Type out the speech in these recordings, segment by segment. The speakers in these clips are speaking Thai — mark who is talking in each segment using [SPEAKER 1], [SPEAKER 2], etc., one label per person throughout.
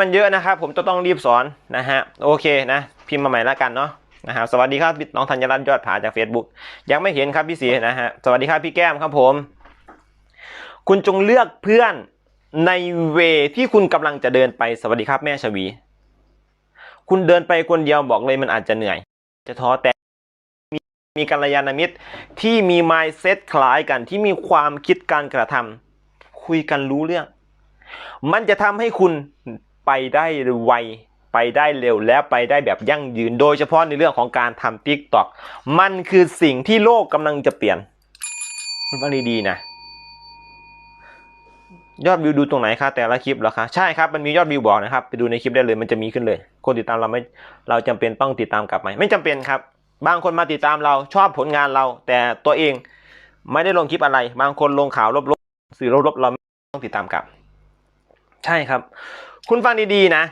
[SPEAKER 1] มันเยอะนะครับ ผมจะต้องรีบสอนนะฮะโอเคนะพิมพ์มาใหม่ล้วกันเนาะนะฮะสวัสดีครับน้องธัญรัตน์ยอดผาจาก Facebook ยังไม่เห็นครับพี่สีนะฮะสวัสดีครับพี่แก้มครับผม คุณจงเลือกเพื่อนในเวที่คุณกำลังจะเดินไปสวัสดีครับแม่ชวี คุณเดินไปคนเดียวบอกเลยมันอาจจะเหนื่อย จะท้อแต่มีมีกัลยาณมิตรที่มี mindset คล้ายกันที่มีความคิดการกระทำคุยกันรู้เรื่อง มันจะทำให้คุณ ไปได้ไวไปได้เร็วและไปได้แบบยั่งยืน โดยเฉพาะในเรื่องของการทำ t ิ k t o k มันคือสิ่งที่โลกกำลังจะเปลี่ยนคุณฟังดีๆนะ ยอดวิวดูตรงไหนคะแต่ละคลิปเหรอคะ ใช่ครับมันมียอดวิวบอกนะครับ ไปดูในคลิปได้เลยมันจะมีขึ้นเลย คนติดตามเราไม่เราจำเป็นต้องติดตามกลับไหมไม่จำเป็นครับ บางคนมาติดตามเราชอบผลงานเรา แต่ตัวเองไม่ได้ลงคลิปอะไร บางคนลงข่าวลบๆสื่อลบๆเราไม่ต้องติดตามกลับ ใช่ครับ คุณฟังดีๆนะ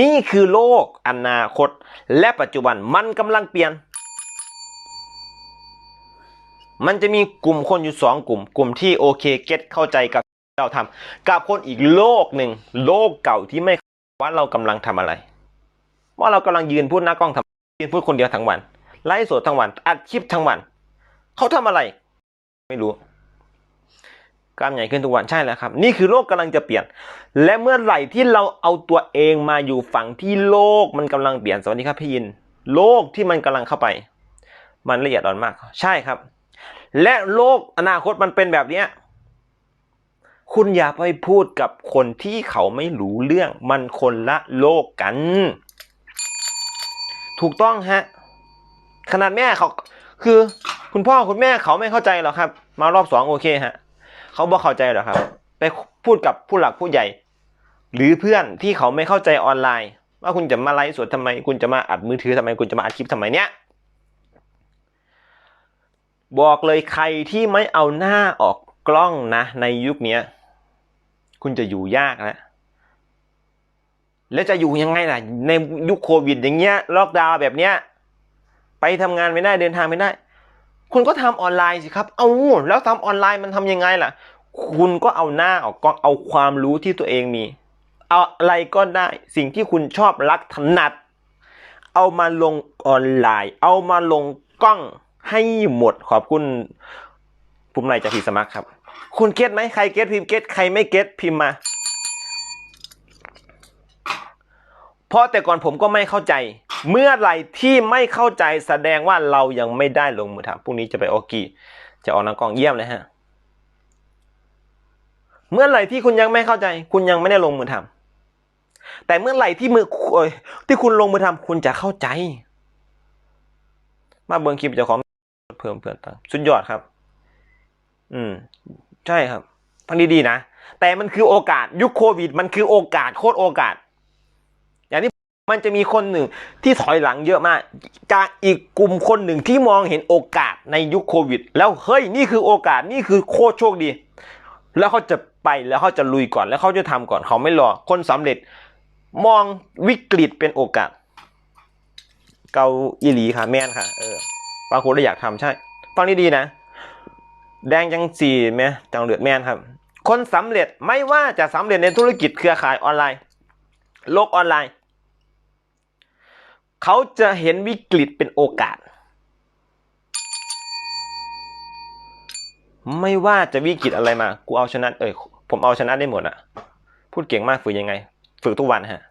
[SPEAKER 1] นี่คือโลกอนาคต และปัจจุบันมันกำลังเปลี่ยน มันจะมีกลุ่มคนอยู่สองกลุ่ม กลุ่มที่โอเคเก็ตเข้าใจกับเราทำกับคนอีกโลกหนึ่งโลกเก่าที่ไม่ว่าเรากำลังทำอะไร ว่าเรากำลังยืนพูดหน้ากล้องทำยืนพูดคนเดียวทั้งวันไลฟ์สดทั้งวันอัดคลิปทั้งวันเขาทำอะไร ไม่รู้ กล้ามใหญ่ขึ้นทุกวันใช่แล้วครับ นี่คือโลกกำลังจะเปลี่ยน และเมื่อไหร่ที่เราเอาตัวเองมาอยู่ฝั่งที่โลกมันกำลังเปลี่ยนสวัสดีครับพี่ยิน โลกที่มันกำลังเข้าไป มันละเอียดอ่อนมาก ใช่ครับ และโลกอนาคตมันเป็นแบบเนี้ยคุณอย่าไปพูดกับคนที่เขาไม่รู้เรื่องมันคนละโลกกัน ถูกต้องฮะ ขนาดแม่เขาคือคุณพ่อคุณแม่เขาไม่เข้าใจหรอกครับ มารอบสองโอเคฮะ เขาบอกเข้าใจหรอครับ ไปพูดกับผู้หลักผู้ใหญ่ หรือเพื่อนที่เขาไม่เข้าใจออนไลน์ ว่าคุณจะมาไลฟ์สดทำไม คุณจะมาอัดมือถือทำไม คุณจะมาอัดคลิปทำไมเนี้ยบอกเลยใครที่ไม่เอาหน้าออกกล้องนะ ในยุคเนี้ยคุณจะอยู่ยากแล้วแล้วจะอยู่ยังไงล่ะ ในยุคโควิดอย่างเงี้ยล็อกดาวน์แบบเนี้ย ไปทำงานไม่ได้เดินทางไม่ได้ คุณก็ทำออนไลน์สิครับ เอาแล้วทำออนไลน์มันทำยังไงล่ะ คุณก็เอาหน้าออกกล้องเอาความรู้ที่ตัวเองมี เอาอะไรก็ได้ สิ่งที่คุณชอบรักถนัด เอามาลงออนไลน์ เอามาลงกล้องให้หมด ขอบคุณปุ่มไหนจากพีสมัครครับ คุณเก็ตไหมใครเก็ตพิมพ์เก็ตใครไม่เก็ตพิมพ์มา เพราะแต่ก่อนผมก็ไม่เข้าใจ เมื่อไหร่ที่ไม่เข้าใจแสดงว่าเรายังไม่ได้ลงมือทำพรุ่งนี้จะไปโอกีจะออกนังกล้องเยี่ยมเลยฮะ เมื่อไหร่ที่คุณยังไม่เข้าใจ คุณยังไม่ได้ลงมือทำแต่เมื่อไหร่ที่มือที่คุณลงมือทำคุณจะเข้าใจ มาเบิ่งคลิปเจ้าของเพิ่มเพื่อนตังสุดยอดครับ อืม ใช่ครับฟังดีๆนะ แต่มันคือโอกาสยุคโควิด มันคือโอกาสโคตรโอกาสอย่างที่ มันจะมีคนหนึ่งที่ถอยหลังเยอะมาก จากอีกกลุ่มคนหนึ่งที่มองเห็นโอกาสในยุคโควิด แล้วเฮ้ยนี่คือโอกาสนี่คือโคตรโชคดี แล้วเขาจะไปแล้วเขาจะลุยก่อนแล้วเขาจะทำก่อนเขาไม่รอคนสำเร็จ มองวิกฤตเป็นโอกาส เกาอีหลีค่ะแม่นค่ะ เออบางคนเลยอยากทำใช่ฟังดีๆนะ แดงจังสีไหมจังเหลือดแม่นครับ คนสำเร็จไม่ว่าจะสำเร็จในธุรกิจเครือข่ายออนไลน์ โลกออนไลน์ เขาจะเห็นวิกฤตเป็นโอกาส ไม่ว่าจะวิกฤตอะไรมา กูเอาชนะ เอ้ย ผมเอาชนะได้หมดอะพูดเก่งมากฝึกยังไง ฝึกทุกวันฮะ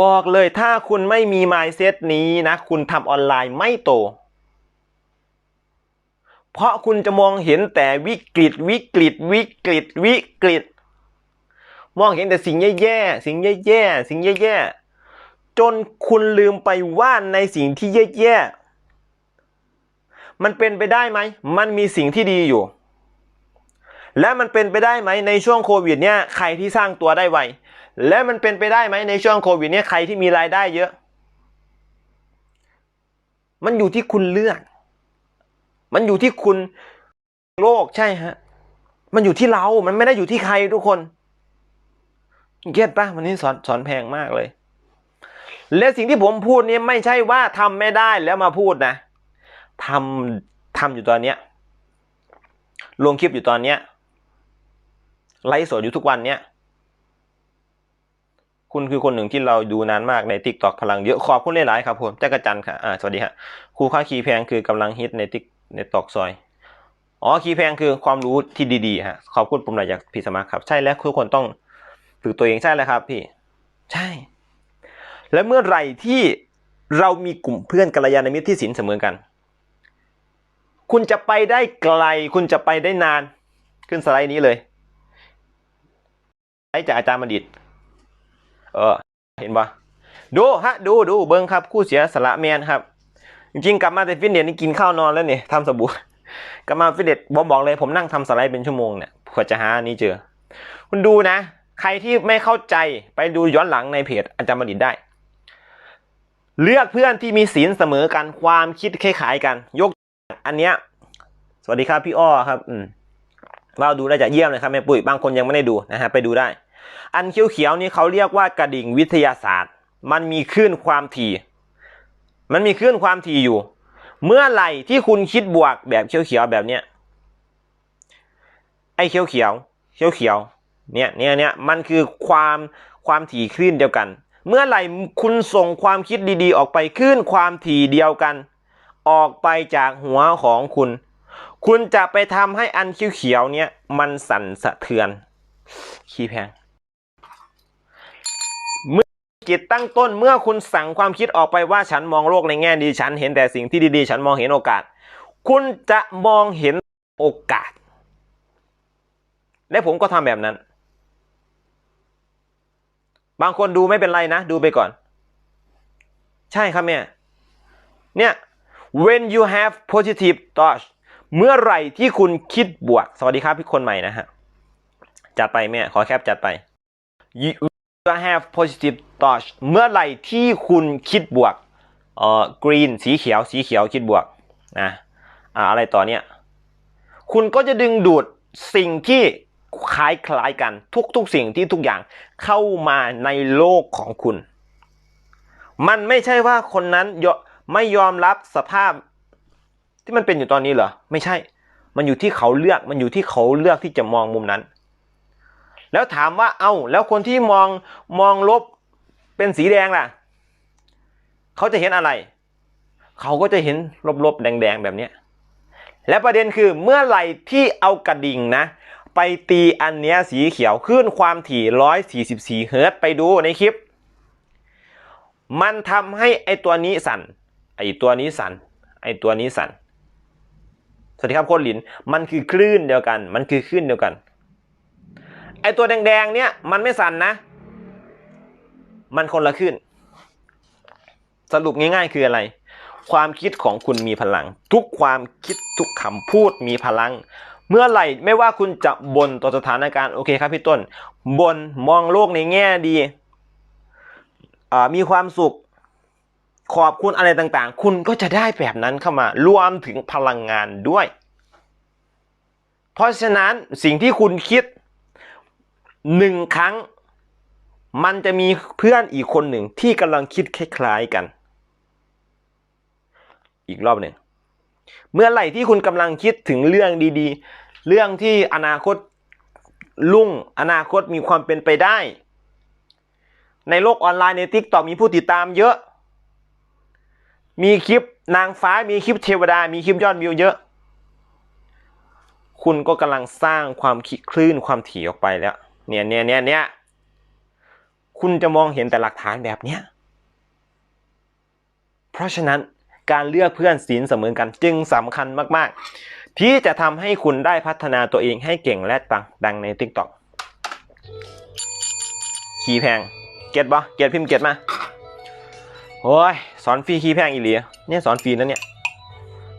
[SPEAKER 1] บอกเลยถ้าคุณไม่มี mindset นี้นะ คุณทำออนไลน์ไม่โต เพราะคุณจะมองเห็นแต่วิกฤต วิกฤต วิกฤต วิกฤต มองเห็นแต่สิ่งแย่ๆ สิ่งแย่ๆ สิ่งแย่ๆ จนคุณลืมไปว่าในสิ่งที่แย่ๆ มันเป็นไปได้ไหม มันมีสิ่งที่ดีอยู่ และมันเป็นไปได้ไหมในช่วงโควิดเนี่ยใครที่สร้างตัวได้ไว และมันเป็นไปได้ไหมในช่วงโควิดเนี่ยใครที่มีรายได้เยอะ มันอยู่ที่คุณเลือก มันอยู่ที่คุณโลกใช่ฮะ มันอยู่ที่เรา มันไม่ได้อยู่ที่ใครทุกคนเก็ตปะวันนี้สอนสอนแพงมากเลย และสิ่งที่ผมพูดนี้ไม่ใช่ว่าทำไม่ได้แล้วมาพูดนะทำทำอยู่ตอนเนี้ยลงคลิปอยู่ตอนเนี้ยไลฟ์สดอยู่ทุกวันเนี้ยคุณคือคนหนึ่งที่เราดูนานมากในทิกตอกพลังเยอะขอบคุณหลายๆครับผมจักรจันค่ะอ่าสวัสดีฮะครูค่าคีย์แพงคือกำลังฮิตในทิกในตอกซอยอ๋อคีย์แพงคือความรู้ที่ดีๆฮะขอบคุณผมหน่อยจากพี่สมัครครับ ใช่แล้วทุกคนต้องฝึกตัวเองใช่แล้วครับ พี่ ใช่ และเมื่อไหร่ที่เรามีกลุ่มเพื่อนกัลยาณมิตรที่สินเสมอกัน คุณจะไปได้ไกล คุณจะไปได้นาน ขึ้นสไลด์นี้เลยไอ้จากอาจารย์บัณฑิต เออ เห็นปะดูฮะ ดูดูเบิ้งครับ คู่เสียสละแมนครับ จริงๆกลับมาแต่ฟิตเนสนี่กินข้าวนอนแล้วเนี่ยทำสบู่กลับมาฟิตเนสบอมบอกเลยผมนั่งทำสไลด์เป็นชั่วโมงเนี่ยเพื่อจะหาอันนี้เจอ คุณดูนะ ใครที่ไม่เข้าใจไปดูย้อนหลังในเพจอาจารย์บัณฑิตได้ เลือกเพื่อนที่มีศีลเสมอกันความคิดคล้ายๆกัน ยกอันเนี้ย สวัสดีครับพี่อ้อครับ อืมว่าดูได้จะเยี่ยมเลยครับแม่ปุ้ยบางคนยังไม่ได้ดูนะฮะไปดูได้ อันเขียวๆนี่เขาเรียกว่ากระดิ่งวิทยาศาสตร์ มันมีคลื่นความถี่ มันมีคลื่นความถี่อยู่ เมื่อไหร่ที่คุณคิดบวกแบบเขียวๆแบบเนี้ยไอ้เขียวๆเขียวๆเนี่ยเนี่ยเนี่ยมันคือความความถี่คลื่นเดียวกัน เมื่อไหร่คุณส่งความคิดดีๆ ออกไปคลื่นความถี่เดียวกัน ออกไปจากหัวของคุณ คุณจะไปทำให้อันเขียวๆเนี่ยมันสั่นสะเทือน ขี้แพงเมื่อจิตตั้งต้นเมื่อคุณสั่งความคิดออกไปว่าฉันมองโลกในแง่ดีฉันเห็นแต่สิ่งที่ดีๆ ฉันมองเห็นโอกาส คุณจะมองเห็นโอกาส และผมก็ทำแบบนั้น บางคนดูไม่เป็นไรนะ ดูไปก่อน ใช่ครับเนี่ยเนี่ย when you have positive thoughts เมื่อไหร่ที่คุณคิดบวก สวัสดีครับพี่คนใหม่นะฮะ จัดไปแม่ ขอแคปจัดไป you have positive thoughts เมื่อไหร่ที่คุณคิดบวกเอ่อ green สีเขียว สีเขียวคิดบวกนะอ่าอะไรต่อเนี่ย คุณก็จะดึงดูดสิ่งที่ คล้ายคล้ายๆกันทุกๆสิ่งที่ทุกอย่างเข้ามาในโลกของคุณ มันไม่ใช่ว่าคนนั้นไม่ยอมรับสภาพที่มันเป็นอยู่ตอนนี้เหรอ ไม่ใช่ มันอยู่ที่เขาเลือก มันอยู่ที่เขาเลือกที่จะมองมุมนั้น แล้วถามว่า เอ้า แล้วคนที่มองมองลบเป็นสีแดงล่ะ เขาจะเห็นอะไร เขาก็จะเห็นลบๆแดงๆแบบนี้ และประเด็นคือเมื่อไหร่ที่เอากระดิ่งนะ ไปตีอันเนี้ยสีเขียวขึ้นความถี่ 144 เฮิรตซ์ไปดูในคลิป มันทำให้ไอตัวนี้สั่น ไอตัวนี้สั่น ไอตัวนี้สั่น สวัสดีครับโคนหลิน มันคือคลื่นเดียวกัน มันคือคลื่นเดียวกัน ไอตัวแดงๆเนี่ยมันไม่สั่นนะ มันคนละคลื่น สรุปง่ายๆคืออะไรความคิดของคุณมีพลัง ทุกความคิดทุกคำพูดมีพลัง เมื่อไหร่ไม่ว่าคุณจะบ่นต่อสถานการณ์โอเคครับพี่ต้นบ่นมองโลกในแง่ดีมีความสุขขอบคุณอะไรต่างๆ คุณก็จะได้แบบนั้นเข้ามา รวมถึงพลังงานด้วย เพราะฉะนั้นสิ่งที่คุณคิดหนึ่งครั้ง มันจะมีเพื่อนอีกคนหนึ่งที่กำลังคิดคล้ายๆกัน อีกรอบหนึ่ง เมื่อไหร่ที่คุณกำลังคิดถึงเรื่องดีๆ เรื่องที่อนาคตลุ่งอนาคตมีความเป็นไปได้ ในโลกออนไลน์ในทิกตอกมีผู้ติดตามเยอะ มีคลิปนางฟ้ามีคลิปเทวดา มีคลิปยอดวิวเยอะ คุณก็กำลังสร้างความคิดคลื่นความถี่ออกไปแล้ว เนี่ยเนี่ยเนี่ยเนี่ยคุณจะมองเห็นแต่หลักฐานแบบเนี้ยเพราะฉะนั้นการเลือกเพื่อนศีลเสมอกันจึงสำคัญมาก ๆ ที่จะทำให้คุณได้พัฒนาตัวเองให้เก่งและปังดังใน t ิ k t o k ขี้แพง เก็ตปะเก็ตพิมพ์เก็ตมาโอ้ยสอนฟรีขี้แพงอีหลีเนี่ยสอนฟรีนะเนี่ย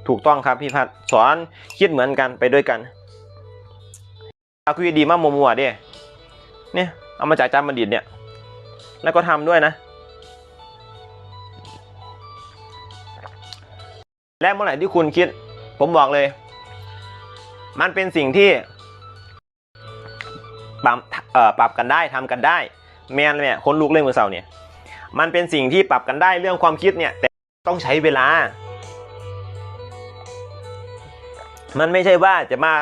[SPEAKER 1] ถูกต้องครับพี่พัดสอนคิดเหมือนกันไปด้วยกันอาคุยดีมากมัวๆเด้เนี่ยเอามาจากจำบัณฑิตเนี่ย แล้วก็ทำด้วยนะ และเมื่อไหร่ที่คุณคิด ผมบอกเลย มันเป็นสิ่งที่ปรับเอ่อปรับกันได้ทำกันได้ แมนเนี่ยคนลุกเรื่องมือเสาเนี่ยมันเป็นสิ่งที่ปรับกันได้เรื่องความคิดเนี่ยแต่ต้องใช้เวลา มันไม่ใช่ว่าจะมา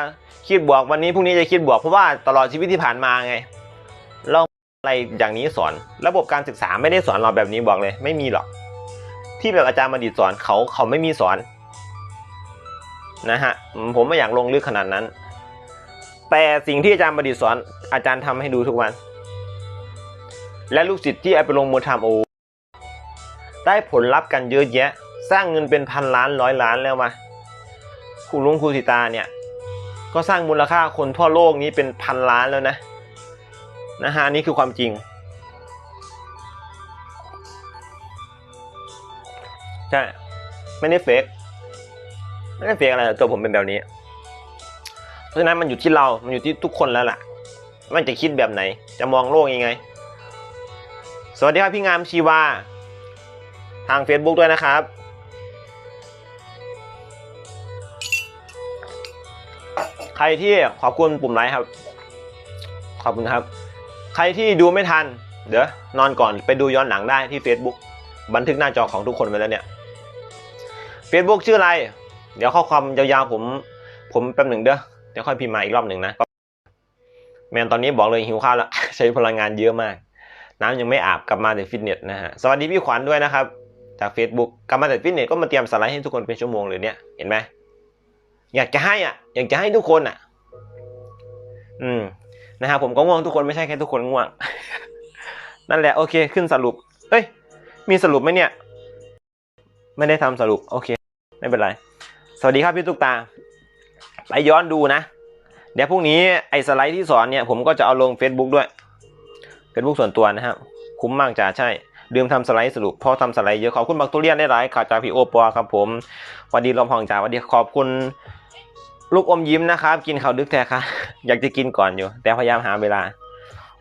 [SPEAKER 1] คิดบวกวันนี้พรุ่งนี้จะคิดบวกเพราะว่าตลอดชีวิตที่ผ่านมาไง เราอะไรอย่างนี้สอน ระบบการศึกษาไม่ได้สอนเราแบบนี้บอกเลย ไม่มีหรอก ที่แบบอาจารย์มาดิตสอนเขาเขาไม่มีสอน นะฮะผมไม่อยากลงลึกขนาดนั้น แต่สิ่งที่อาจารย์มาดิตสอนอาจารย์ทำให้ดูทุกวัน และลูกศิษย์ที่เอาไปลงมือทำโอ้ได้ผลลัพธ์กันเยอะแยะ สร้างเงินเป็นพันล้านร้อยล้านแล้วมาครูลุงครูสิตาเนี่ย ก็สร้างมูลค่าคนทั่วโลกนี้เป็นพันล้านแล้วนะนะฮะนี่คือความจริงใช่ไม่ได้เฟก ไม่ได้เฟกอะไรตัวผมเป็นแบบนี้ เพราะฉะนั้นมันอยู่ที่เรา มันอยู่ที่ทุกคนแล้วล่ะ มันจะคิดแบบไหน จะมองโลกยังไง สวัสดีครับพี่งามชีวา ทาง Facebook ด้วยนะครับ ใครที่ขอบคุณปุ่มไลค์ครับ ขอบคุณครับ ใครที่ดูไม่ทัน เดี๋ยวนอนก่อนไปดูย้อนหลังได้ที่ Facebook บันทึกหน้าจอของทุกคนไว้แล้วเนี่ย Facebook ชื่ออะไร เดี๋ยวข้อความยาวๆผม ผมแป๊บหนึ่งเด้อเดี๋ยวค่อยพิมพ์มาอีกรอบหนึ่งนะแมนตอนนี้บอกเลยหิวข้าวแล้วใช้พลังงานเยอะมาก น้ำยังไม่อาบกลับมาแต่ฟิตเนสนะฮะสวัสดีพี่ขวัญด้วยนะครับ จาก Facebook กลับมาแต่ฟิตเนสก็มาเตรียมสไลด์ให้ทุกคนเป็นชั่วโมงเลยเนี่ยเห็นไหมอยากจะให้อะ อยากจะให้ทุกคนอะ อืมนะฮะผมก็ง่วงทุกคนไม่ใช่แค่ทุกคนง่วง นั่นแหละโอเคขึ้นสรุปเอ้ย มีสรุปไหมเนี่ย ไม่ได้ทำสรุปโอเค ไม่เป็นไร สวัสดีครับพี่ตุ๊กตา ไปย้อนดูนะ เดี๋ยวพรุ่งนี้ไอ้สไลด์ที่สอนเนี่ยผมก็จะเอาลง Facebook ด้วย Facebook ส่วนตัวนะครับ คุ้มมากจ้าใช่ลืมทำสไลด์สรุปพราะทำสไลด์เยอะขอบคุณบักตุเรียนได้หลายข่าวจากพี่โอปอครับผมวัสดีลมพองจ่าวัสดีขอบคุณลูกอมยิ้มนะครับ กินข้าวดึกแท้ครับอยากจะกินก่อนอยู่ แต่พยายามหาเวลา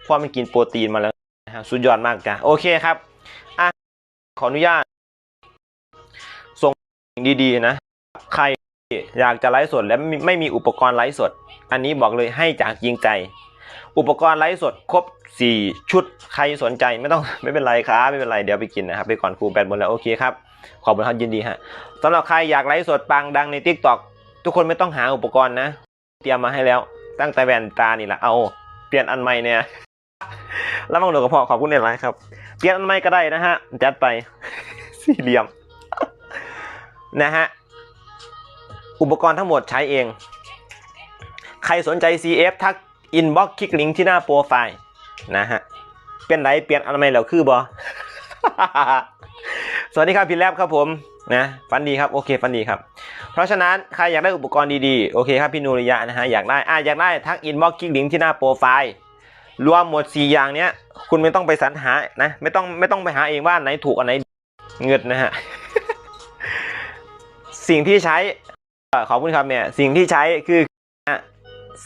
[SPEAKER 1] เพราะมันกินโปรตีนมาแล้วนะครับสุดยอดมากจ้ะโอเคครับอะขออนุญาตส่งดีๆนะ ใครอยากจะไลฟ์สดและไม่มีอุปกรณ์ไลฟ์สด อันนี้บอกเลยให้จากจริงใจ อุปกรณ์ไลฟ์สดครบ 4 ชุดใครสนใจไม่ต้องไม่เป็นไรครับไม่เป็นไรเดี๋ยวไปกินนะครับไปก่อนครูแบตหมดแล้วโอเคครับขอบคุณครับยินดีฮะสำหรับใครอยากไลฟ์สดปังดังใน t ิ k t o k ทุกคนไม่ต้องหาอุปกรณ์นะ เตรียมมาให้แล้ว ตั้งแต่แว่นตานี่แหละเอา เปลี่ยนอันใหม่เนี่ยแล้วมังโดกับพ่อขอบคุณในไลฟ์ครับ เปลี่ยนอันใหม่ก็ได้นะฮะจัดไปสี่เหลี่ยมนะฮะ อุปกรณ์ทั้งหมดใช้เอง ใครสนใจ CF ทักอินบ็อกคลิกลิงก์ที่หน้าโปรไฟล์นะฮะ เป็นไรเปลี่ยนอันใหม่แล้วคือบอสวัสดีครับพี่แลบครับผมนะฟันดีครับโอเคฟันดีครับ เพราะฉะนั้นใครอยากได้อุปกรณ์ดีๆโอเคครับพี่นูริยะนะฮะอยากได้อะอยากได้ทักอินบ็อกคลิกลิงก์ที่หน้าโปรไฟล์รวมหมด 4 อย่างเนี้ย คุณไม่ต้องไปสรรหานะไม่ต้องไม่ต้องไปหาเองว่านไหนถูกอันไหนเงินนะฮะสิ่งที่ใช้ ขอบคุณครับเนี่ยสิ่งที่ใช้คือ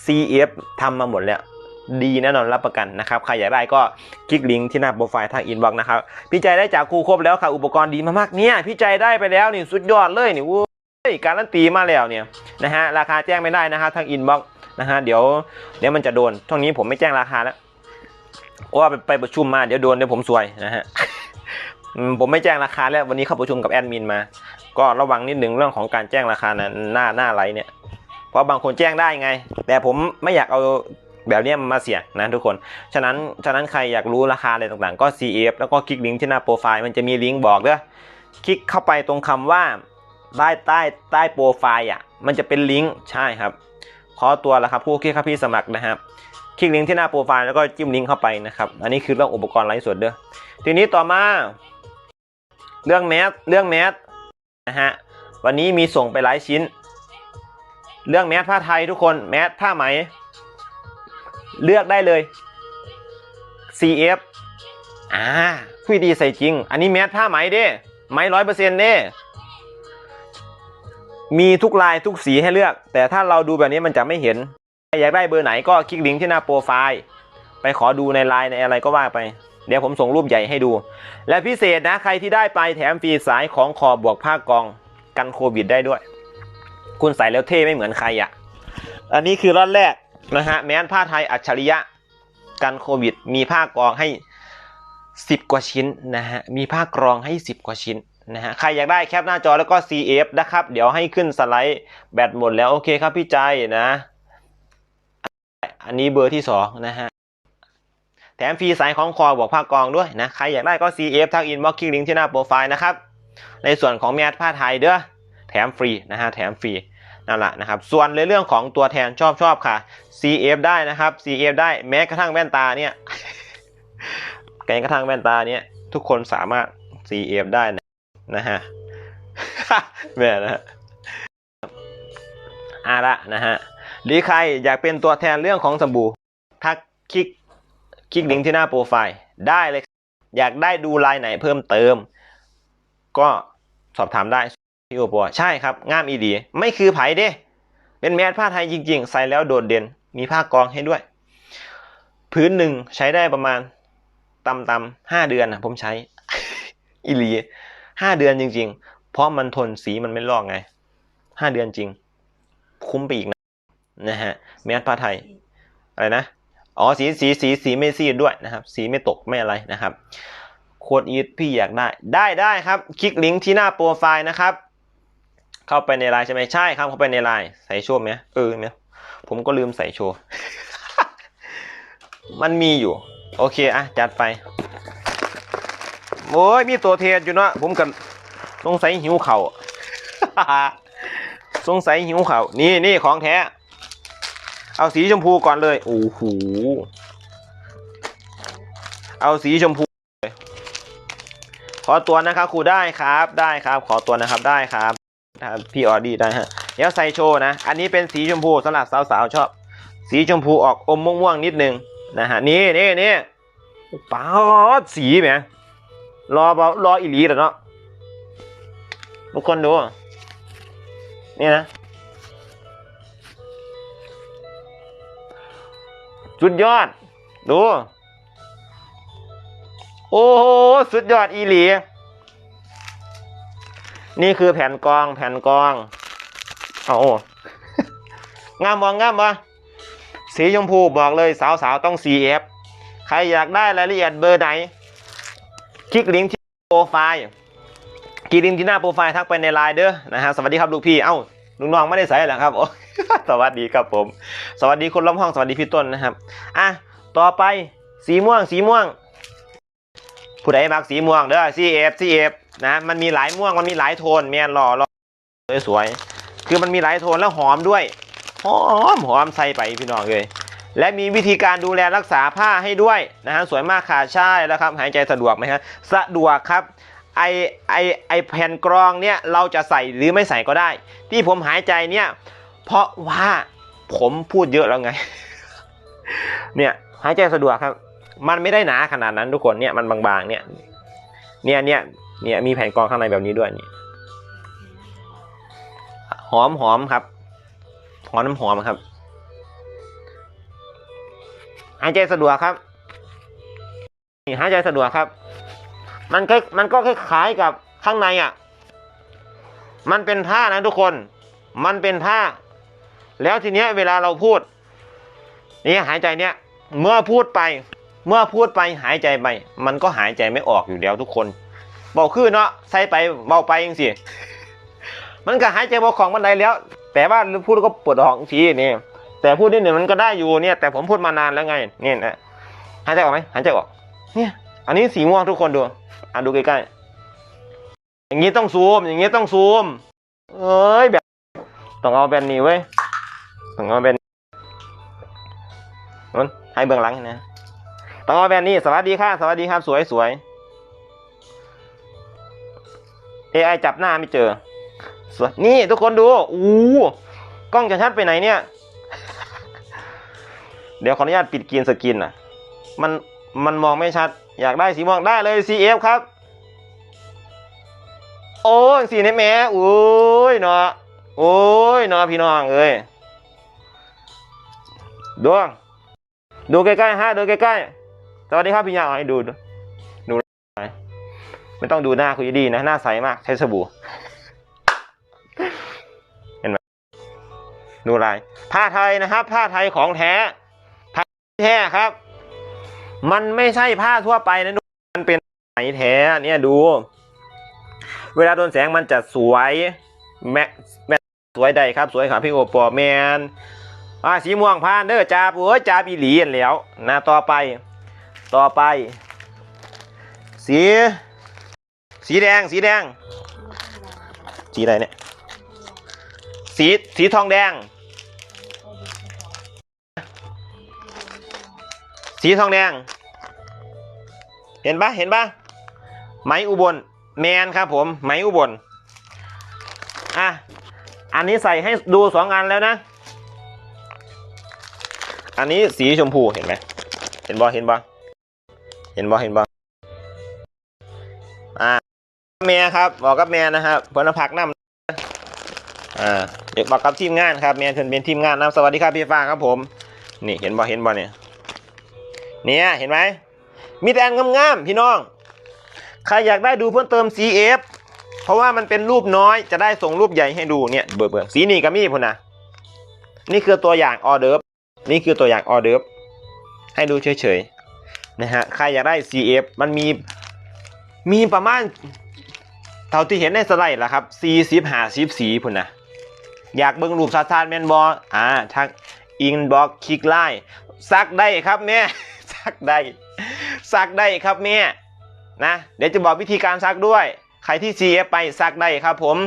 [SPEAKER 1] CF ทำมาหมดแล้วดีแน่นอนรับประกันนะครับใครอยากได้ก็คลิกลิงก์ที่หน้าโปรไฟล์ทางอินบ็อกนะครับพี่ใจได้จากครูครบแล้วค่ะอุปกรณ์ดีมากๆเนี่ยพี่ใจได้ไปแล้วนี่สุดยอดเลยนี่เว้ยการันตีมาแล้วเนี่ยนะฮะราคาแจ้งไม่ได้นะฮะทางอินบ็อกนะฮะเดี๋ยวเดี๋ยวมันจะโดนท่งนี้ผมไม่แจ้งราคาแล้วว่าไปไประชุมมาเดี๋ยวโดนเดี๋ยวผมซวยนะฮะผมไม่แจ้งราคาแล้ววันนี้เข้าประชุมกับแอดมินมา ก็ระวังนิดหนึ่งเรื่องของการแจ้งราคานะหน้าหน้าไลน์เนี่ย เพราะบางคนแจ้งได้ไง แต่ผมไม่อยากเอาแบบนี้มาเสี่ยงนะทุกคน ฉะนั้น ฉะนั้นใครอยากรู้ราคาอะไรต่างๆ ก็ CF แล้วก็คลิกลิงก์ที่หน้าโปรไฟล์มันจะมีลิงก์บอกเด้อคลิกเข้าไปตรงคำว่าใต้ใต้ใต้โปรไฟล์อะ มันจะเป็นลิงก์ใช่ครับ ขอตัวแล้วครับผู้คลิกครับพี่สมัครนะครับ คลิกลิงก์ที่หน้าโปรไฟล์แล้วก็จิ้มลิงก์เข้าไปนะครับ อันนี้คือเรื่องอุปกรณ์ไลฟ์สดเด้อ ทีนี้ต่อมา เรื่องแมส เรื่องแมส นะฮะวันนี้มีส่งไปหลายชิ้น เรื่องแมสผ้าไทยทุกคนแมสผ้าไหม เลือกได้เลย CF อ่าคุยดีใส่จริง อันนี้แมสผ้าไหมเด้ไหมร้อยเปอร์เซ็นต์เด้มีทุกลายทุกสีให้เลือก แต่ถ้าเราดูแบบนี้มันจะไม่เห็น อยากได้เบอร์ไหนก็คลิกลิงก์ที่หน้าโปรไฟล์ ไปขอดูในไลน์ในอะไรก็ว่าไป เดี๋ยวผมส่งรูปใหญ่ให้ดู และพิเศษนะใครที่ได้ไปแถมฟรีสายของคอบวกผ้ากองกันโควิดได้ด้วย คุณใส่แล้วเท่ไม่เหมือนใครอะ อันนี้คือรอดแรกนะฮะแม้นผ้าไทยอัจฉริยะกันโควิด มีผ้ากรองให้ 10 กว่าชิ้นนะฮะมีผ้ากรองให้ 10 กว่าชิ้นนะฮะใครอยากได้แคปหน้าจอแล้วก็ CF นะครับ เดี๋ยวให้ขึ้นสไลด์แบตหมดแล้วโอเคครับพี่ใจนะ อันนี้เบอร์ที่สองนะฮะ แถมฟรีสายของคอบวกผ้ากองด้วยนะใครอยากได้ก็ CF ทักอินบ็อกกิ้งลิงที่หน้าโปรไฟล์นะครับในส่วนของแมสผ้าไทยเด้อแถมฟรีนะฮะแถมฟรีนั่นแหละนะครับส่วนในเรื่องของตัวแทนชอบชอบค่ะ CF ได้นะครับ CF ได้แม้กระทั่งแว่นตาเนี่ยแม้กระทั่งแว่นตาเนี่ยทุกคนสามารถ CF ได้นะนะฮะแม่นะฮะอาละนะฮะหรือใครอยากเป็นตัวแทนเรื่องของสบู่ทักคลิก คลิกลิงก์ที่หน้าโปรไฟล์ได้เลย อยากได้ดูลายไหนเพิ่มเติม ก็สอบถามได้ที่โอปัวใช่ครับงามอีดี ไม่คือไผ่เด้ เป็นแมสผ้าไทยจริง ๆ ใส่แล้วโดดเด่น มีผ้ากองให้ด้วย พื้นหนึ่งใช้ได้ประมาณตำตำห้าเดือนนะผมใช้อีลีห้าเดือนจริง ๆ เพราะมันทนสีมันไม่ลอกไงห้าเดือนจริง คุ้มไปอีกนะนะฮะแมสผ้าไทยอะไรนะ อ๋อสีสีสีสีไม่ซีดด้วยนะครับ สีไม่ตกไม่อะไรนะครับโค้ดอีทพี่อยากได้ได้ได้ครับ คลิกลิงก์ที่หน้าโปรไฟล์นะครับ เข้าไปในไลน์ใช่ไหมใช่ครับเข้าไปในไลน์ใส่โชว์ไหมเออเนี่ยผมก็ลืมใส่โชว์ มันมีอยู่ โอเคอะจัดไปโอ้ยมีตัวเทศอยู่เนาะผมกันสงสัยหิวเข่าสงสัยหิวเข่านี่นี่ของแท้ เอาสีชมพูก่อนเลยโอ้โหเอาสีชมพูเลยขอตัวนะครับครูได้ครับได้ครับ ขอตัวนะครับได้ครับพี่ออดี้ได้ฮะเดี๋ยวใส่โชว์นะ อันนี้เป็นสีชมพูสำหรับสาวๆชอบ สีชมพูออกอมม่วงๆนิดนึงนะฮะนี่นี่นี่ป๊าดสีแหมรอบ่รออีหลีเหรอเนาะทุกคนดูนี่นะ สุดยอด ดู โอ้โห สุดยอดอีหลี นี่คือแผ่นกอง แผ่นกองเอาโอ้งามบองงามบอสีชมพูบอกเลยสาวๆต้อง CF ใครอยากได้รายละเอียดเบอร์ไหน คลิกลิงก์ที่โปรไฟล์คลิกลิงก์ที่หน้าโปรไฟล์ทักไปในไลน์เด้อนะฮะ สวัสดีครับลูกพี่ เอ้า ลุงน้องไม่ได้ใส่เหรอครับโอ้สวัสดีครับผม สวัสดีคนล้อมห้องสวัสดีพี่ต้นนะครับอะต่อไปสีม่วงสีม่วง ผู้ใดมักสีม่วงเด้อ CF CF นะมันมีหลายม่วงมันมีหลายโทนแมนหล่อหล่อสวยๆคือมันมีหลายโทนแล้วหอมด้วยหอมหอมใส่ไปพี่น้องเลยและมีวิธีการดูแลรักษาผ้าให้ด้วยนะฮะสวยมากค่ะใช่แล้วครับหายใจสะดวกไหมฮะสะดวกครับ ไอไอไอแผ่นกรองเนี่ยเราจะใส่หรือไม่ใส่ก็ได้ ที่ผมหายใจเนี่ยเพราะว่าผมพูดเยอะแล้วไง เนี่ยหายใจสะดวกครับ มันไม่ได้หนาขนาดนั้นทุกคนเนี่ยมันบางๆเนี่ยเนี่ยเนี่ยเนี่ยมีแผ่นกรองข้างในแบบนี้ด้วยนี่หอมหอมครับหอมน้ำหอมครับหายใจสะดวกครับหายใจสะดวกครับ มันคล้ายมันก็คล้ายๆกับข้างในอะ มันเป็นผ้านะทุกคน มันเป็นผ้าแล้วทีเนี้ยเวลาเราพูด นี่หายใจเนี้ย เมื่อพูดไป เมื่อพูดไปหายใจไป มันก็หายใจไม่ออกอยู่แล้วทุกคนเบาขึ้นเนาะใส่ไปเบาไปยังสิ มันก็หายใจเบอของมันได้แล้ว แต่ว่าพูดแล้วก็ปวดท้องทีนี่แต่พูดนิดหนึ่งมันก็ได้อยู่เนี่ย แต่ผมพูดมานานแล้วไงเนี่ยนะหายใจออกไหมหายใจออก เนี่ย อันนี้สีม่วงทุกคนดู อะดูใกล้ๆ อย่างนี้ต้องซูม อย่างนี้ต้องซูม เอ้ยแบบ ต้องเอาแบนนี้เว้ย ต้องเอาแบนนนให้เบื้องหลังนะ ต้องเอาแบนนี้ สวัสดีค่ะ สวัสดีครับ สวยสวยเอไอจับหน้าไม่เจอสวยนี่ทุกคนดู อู้กล้องจะชัดไปไหนเนี่ย เดี๋ยวขออนุญาตปิดกรีนสกินอะ มัน มันมองไม่ชัด อยากได้สีม่วงได้เลย CF ครับ โอ้สีนี่แม่โอ้ยเนาะโอ้ยเนาะพี่น้องเอ้ยดูดูใกล้ๆฮะดูใกล้ๆสวัสดีครับพี่ยาให้ดูดูไม่ต้องดูหน้าคุยดีนะ หน้าใสมาก ใช้สบู่เห็นไหมดูลายผ้าไทยนะครับ ผ้าไทยของแท้ผ้าแท้ครับ มันไม่ใช่ผ้าทั่วไปนะดูมันเป็นไหมแท้เนี่ยดู เวลาโดนแสงมันจะสวยแม็แม็สวยใดครับ สวยครับพี่โอปอแมนอ่าสีม่วงพานเด้อจาบโอ้ยจาบีหลีอันแล้วนะต่อไป ต่อไป สี สีแดงสีแดง สีอะไรเนี่ย สีสีทองแดง สีทองแดง เห็นปะเห็นปะไหมอุบลแมนครับผมไหมอุบลอะอันนี้ใส่ให้ดูสองอันแล้วนะ อันนี้สีชมพูเห็นไหมเห็นบอเห็นบอเห็นบอเห็นบออ่าแม่ครับบอกกับแม่นะครับเพนพักน้ำอ่าเดี๋ยวบอกกับทีมงานครับแม่เชิญเป็นทีมงานนะสวัสดีครับพี่ฟ้าครับผม นี่เห็นบอเห็นบอเนี่ย เนี่ยเห็นไหมมีแต่อันงามๆพี่น้อง ใครอยากได้ดูเพิ่มเติม CF เพราะว่ามันเป็นรูปน้อยจะได้ส่งรูปใหญ่ให้ดูเนี่ยเบิร์เบิร์สีนี่ก็มีพุ่นนะนี่คือตัวอย่างออเดิร์ฟนี่คือตัวอย่างออเดิร์ฟให้ดูเฉยๆนะฮะใครอยากได้ CF มันมีมีประมาณเท่าที่เห็นในสไลด์ละครับ40 50สีพุ่นนะอยากเบิ่งรูปซาทานแมนบออ่าทักอินบ็อกคลิกไลน์ซักได้ครับแม่ ซักได้ ซักได้ครับแม่นะ เดี๋ยวจะบอกวิธีการซักด้วย ใครที่ CF ไปซักได้ครับ ผม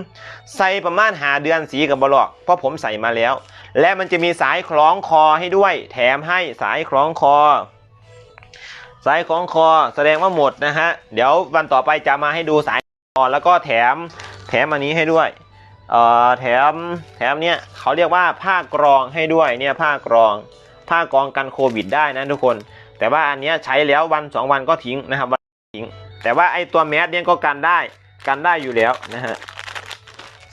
[SPEAKER 1] ใส่ประมาณหาเดือนสีกับบลอก เพราะผมใส่มาแล้ว และมันจะมีสายคล้องคอให้ด้วย แถมให้สายคล้องคอ สายคล้องคอแสดงว่าหมดนะฮะ เดี๋ยววันต่อไปจะมาให้ดูสายคอแล้วก็แถมแถมอันนี้ให้ด้วยเอ่อแถมแถมเนี่ยเขาเรียกว่าผ้ากรองให้ด้วยเนี่ยผ้ากรองผ้ากรองกันโควิดได้นะทุกคน แต่ว่าอันเนี้ยใช้แล้ววันสองวันก็ทิ้งนะครับวันทิ้ง แต่ว่าไอตัวแมสเนี่ยก็กันได้กันได้อยู่แล้วนะฮะ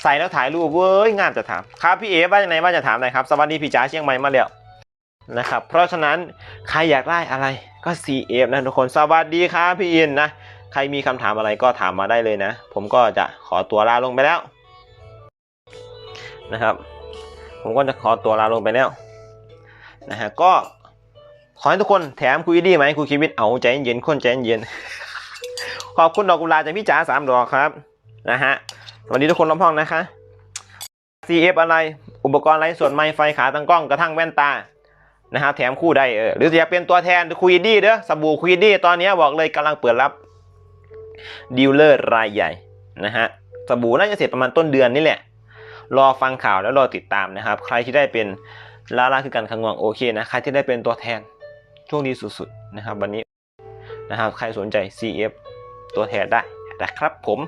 [SPEAKER 1] ใส่แล้วถ่ายรูปเว้ยงามจะถามครับพี่เอว่าอย่างไรว่าจะถามหน่อยครับสวัสดีพี่จ๋าเชียงใหม่มาแล้วนะครับเพราะฉะนั้นใครอยากได้อะไรก็ CF นะทุกคนสวัสดีครับพี่อินนะใครมีคำถามอะไรก็ถามมาได้เลยนะ ผมก็จะขอตัวลาลงไปแล้วนะครับ ผมก็จะขอตัวลาลงไปแล้วนะฮะก็ ขอให้ทุกคนแถมคุยดีไหมคุยชีวิตเอาใจเย็นคนใจเย็น ขอบคุณดอกกุหลาบจากพี่จ๋าสามดอกครับนะฮะวัสดีทุกคนรอบห้องนะคะ CF อะไร อุปกรณ์ไร้ส่วนไม้ไฟขาตั้งกล้องกระทั่งแว่นตานะฮะแถมคู่ได้เออหรือจะเป็นตัวแทนคุยดีเด้อสบู่คุยดีตอนนี้บอกเลยกำลังเปิดรับดีลเลอร์รายใหญ่นะฮะสบู่น่าจะเสร็จประมาณต้นเดือนนี่แหละ รอฟังข่าวแล้วรอติดตามนะครับ ใครที่ได้เป็นลาลาคือการขังงวงโอเคนะ ใครที่ได้เป็นตัวแทน โชคดีสุดๆนะครับวันนี้นะครับใครสนใจ CF ตัวแทนได้นะครับผม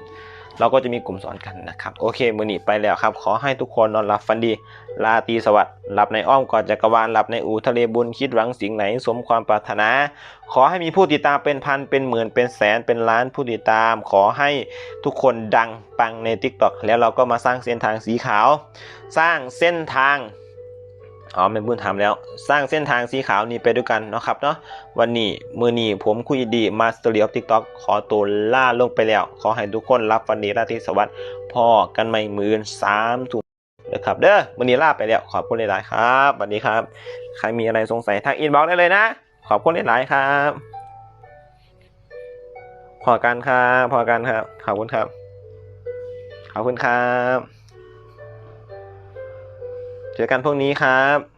[SPEAKER 1] เราก็จะมีกลุ่มสอนกันนะครับโอเคมือหนีไปแล้วครับ ขอให้ทุกคนนอนหลับฝันดี ลาตีสวัสดิ์หลับในอ้อมกอดจักรวาลหลับในอูทะเลบุญคิดหวังสิ่งไหนสมความปรารถนา ขอให้มีผู้ติดตามเป็นพันเป็นหมื่นเป็นแสนเป็นล้านผู้ติดตาม ขอให้ทุกคนดังปังใน t ิ k t o k แล้วเราก็มาสร้างเส้นทางสีขาว สร้างเส้นทาง อ๋อไม่บุญทำแล้ว สร้างเส้นทางสีขาวนี้ไปด้วยกันเนาะครับเนาะวันนี้มือนี้ผมคุยดีมาสเตอร์ออฟทิกต็อกขอตัวล่าลงไปแล้ว ขอให้ทุกคนรับฟันดีราตรีสวัสดิ์พ่อกันไม่หมื่นสามถุงนะครับเด้อมือนี้ลาไปแล้ว ขอบคุณหลาย ๆ ครับสวัสดีครับ ใครมีอะไรสงสัยทางอินบ็อกซ์ได้เลยนะ ขอบคุณหลาย ๆ ครับพอกันครับพอกันครับขอบคุณครับขอบคุณครับ เจอกันพรุ่งนี้ครับ